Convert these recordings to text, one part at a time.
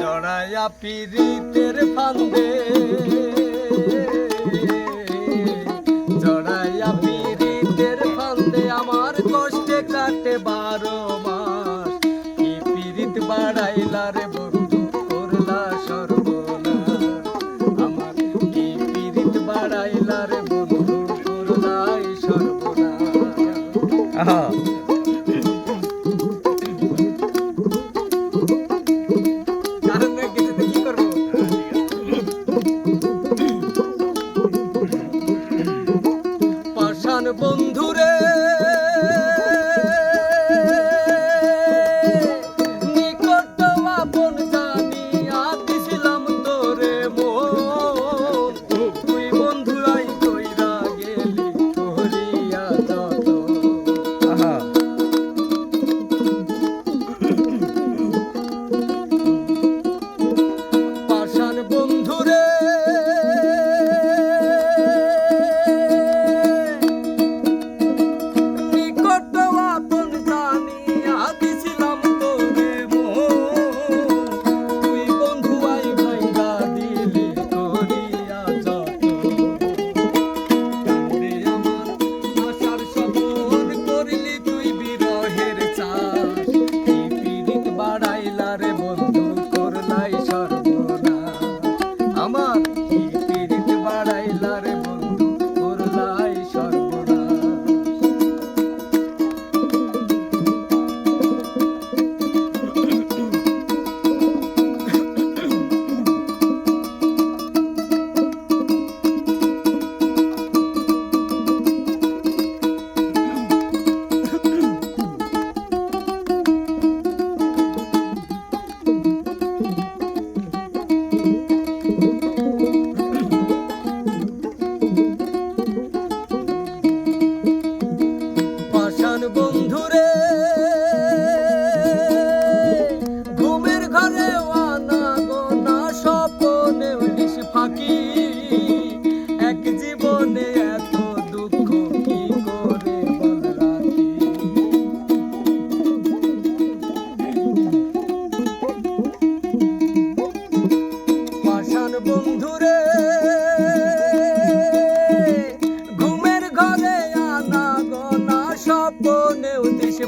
জড়াইয়া পিরিতের ফান্দে। জড়াইয়া পিরিতের ফান্দে আমার কষ্টে কাটে বারো মাস। কি পিরিত বাড়াইলা রে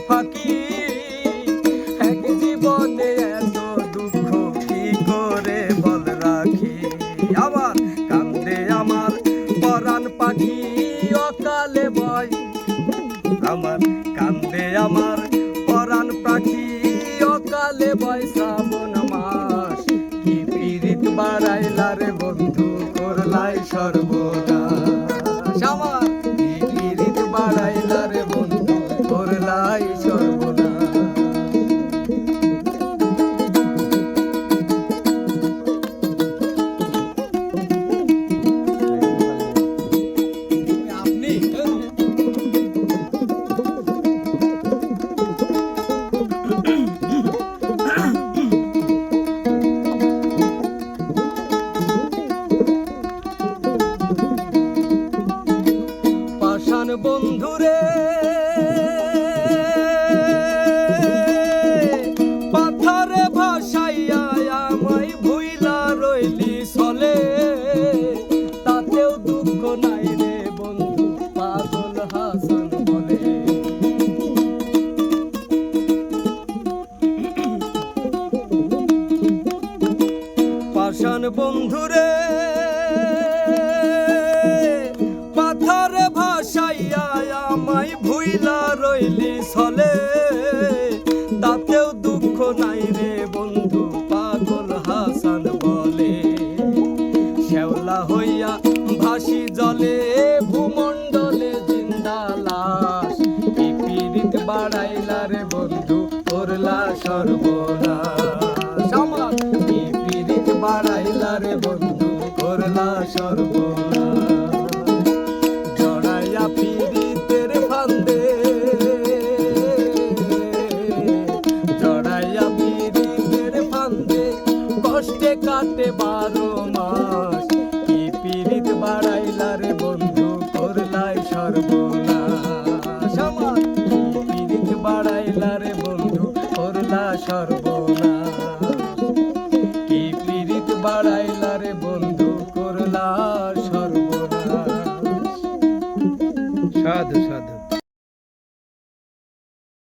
ফাঁকি। এক জীবনে এত দুঃখ কি করে বল রাখি? আবার কান্দে আমার পরাণ পাখি, অকালে বয় আমার কান্দে আমার পরাণ পাখি, অকালে বয় শ্রাবণ মাস কি পীড়িত বন্ধু, করলাই সর্বনাশ বন্ধুরে পাথরে ভাসাইয়া আমায় ভুইলা রইলি চলে তাতেও দুঃখ নাই রে বন্ধু, পাগল হাসান বলে। পাষাণ বন্ধুরে রইলি চলে তাতেও দুঃখ নাই রে বন্ধু, পাগল হাসান বলে। শ্যাওলা হইয়া ভাসি জলে, ভূমণ্ডলে জিন্দা লাশ। কি বাড়াইলা রে বন্ধু করলা সর্বনাশ। কি বাড়াইলা রে বন্ধু করলা সর্বনাশ। কাটে বারো মাস। কি পীড়িত বাড়াইলার বন্ধু, করলাই সর্বনাশ। আমার কি পীড়িত বাড়াইলা রে বন্ধু, করলা সর্বনাশ। বাড়াইলা বাড়াইলার বন্ধু